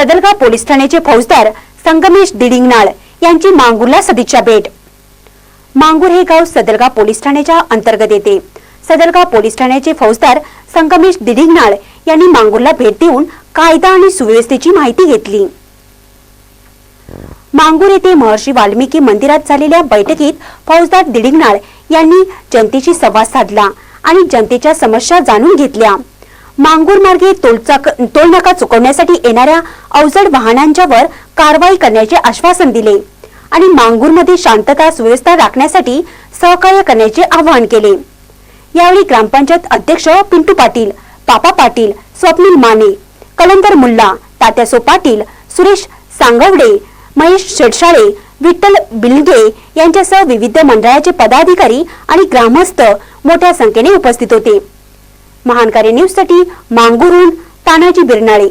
सदलगाव police ठाण्याचे फौजदार संगमेश दिडिंगनाळ यांची मांगूरला सदिच्छा भेट. मांगूर हे गाव सदलगाव पोलीस ठाण्याच्या अंतर्गत येते. सदलगाव पोलीस ठाण्याचे फौजदार संगमेश दिडिंगनाळ यांनी मांगूरला भेट देऊन कायदा आणि सुव्यवस्थेची माहिती घेतली. मांगूर येथे महर्षी वाल्मिकी मंदिरात झालेल्या बैठकीत फौजदार दिडिंगनाळ यांनी जनतेशी संवाद साधला आणि जनतेच्या समस्या जाणून घेतल्या. मांगूर मार्गे टोलनाका चुकवण्यासाठी येणाऱ्या अवजड वाहनांच्यावर कारवाई करण्याचे आश्वासन दिले आणि मांगूरमध्ये शांतता सुव्यवस्था राखण्यासाठी सहकार्य करण्याचे आवाहन केले. यावेळी ग्रामपंचायत अध्यक्ष पिंटू पाटील पापा पाटील स्वप्नील माने कलंदर मुल्ला तात्यासो पाटील सुरेश सांगवडे महेश शेडशाळे विठ्ठल बिलगे यांच्यासह विविध मंडळाचे पदाधिकारी आणि ग्रामस्थ मोठ्या संख्येने उपस्थित होते. महानकारी न्यूजसाठी मांगुरून तानाजी बिरनाळे.